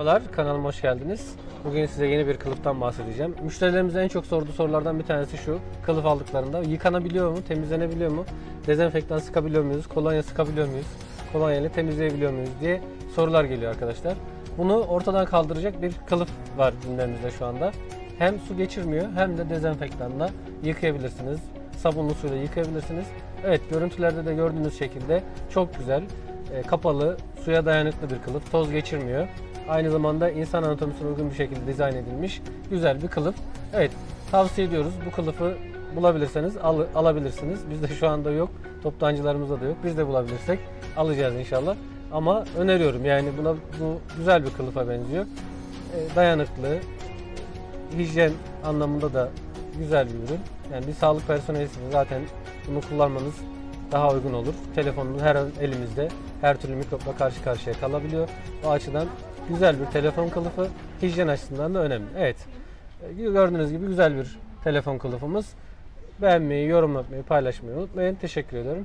Merhabalar, kanalıma hoş geldiniz. Bugün size yeni bir kılıftan bahsedeceğim. Müşterilerimizin en çok sorduğu sorulardan bir tanesi şu. Kılıf aldıklarında yıkanabiliyor mu, temizlenebiliyor mu, dezenfektan sıkabiliyor muyuz, kolonya sıkabiliyor muyuz, kolonya ile temizleyebiliyor muyuz diye sorular geliyor arkadaşlar. Bunu ortadan kaldıracak bir kılıf var gündemimizde şu anda. Hem su geçirmiyor hem de dezenfektanla yıkayabilirsiniz. Sabunlu suyla yıkayabilirsiniz. Evet görüntülerde de gördüğünüz şekilde çok güzel, e, kapalı, suya dayanıklı bir kılıf. Toz geçirmiyor. Aynı zamanda insan anatomisine uygun bir şekilde dizayn edilmiş güzel bir kılıf. Evet tavsiye ediyoruz. Bu kılıfı bulabilirseniz al- alabilirsiniz. Bizde şu anda yok. Toptancılarımızda da yok. Biz de bulabilirsek alacağız inşallah. Ama öneriyorum yani buna bu güzel bir kılıfa benziyor. E, dayanıklı, hijyen anlamında da güzel bir ürün. Yani bir sağlık personelisiniz zaten bunu kullanmanız daha uygun olur. Telefonunuz her an elimizde. Her türlü mikropla karşı karşıya kalabiliyor. O açıdan güzel bir telefon kılıfı hijyen açısından da önemli. Evet. e, Gördüğünüz gibi güzel bir telefon kılıfımız. Beğenmeyi, yorum yapmayı, paylaşmayı unutmayın. Teşekkür ediyorum.